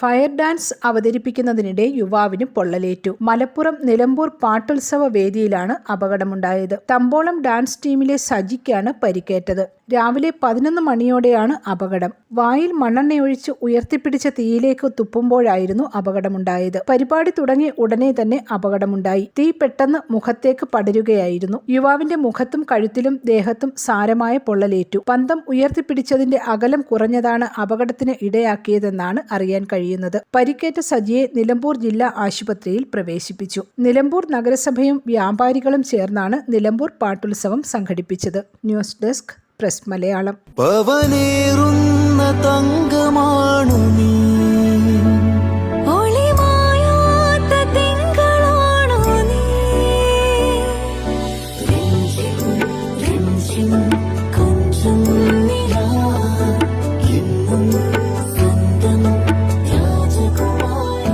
Fire dance അവതരിപ്പിക്കുന്നതിനിടെ യുവാവിന് പൊള്ളലേറ്റു. മലപ്പുറം നിലമ്പൂർ പാട്ടുത്സവ വേദിയിലാണ് അപകടമുണ്ടായത്. തമ്പോളം dance ടീമിലെ സജിക്കാണ് പരിക്കേറ്റത്. രാവിലെ പതിനൊന്ന് മണിയോടെയാണ് അപകടം. വായിൽ മണ്ണെണ്ണയൊഴിച്ച് ഉയർത്തിപ്പിടിച്ച തീയിലേക്ക് തുപ്പുമ്പോഴായിരുന്നു അപകടമുണ്ടായത്. പരിപാടി തുടങ്ങി ഉടനെ തന്നെ അപകടമുണ്ടായി. തീ പെട്ടെന്ന് മുഖത്തേക്ക് പടരുകയായിരുന്നു. യുവാവിന്റെ മുഖത്തും കഴുത്തിലും ദേഹത്തും സാരമായ പൊള്ളലേറ്റു. പന്തം ഉയർത്തിപ്പിടിച്ചതിന്റെ അകലം കുറഞ്ഞതാണ് അപകടത്തിന് ഇടയാക്കിയതെന്നാണ് അറിയാൻ കഴിയുന്നത്. പരിക്കേറ്റ സജിയെ നിലമ്പൂർ ജില്ലാ ആശുപത്രിയിൽ പ്രവേശിപ്പിച്ചു. നിലമ്പൂർ നഗരസഭയും വ്യാപാരികളും ചേർന്നാണ് നിലമ്പൂർ പാട്ടുത്സവം സംഘടിപ്പിച്ചത്. News desk press Malayalam.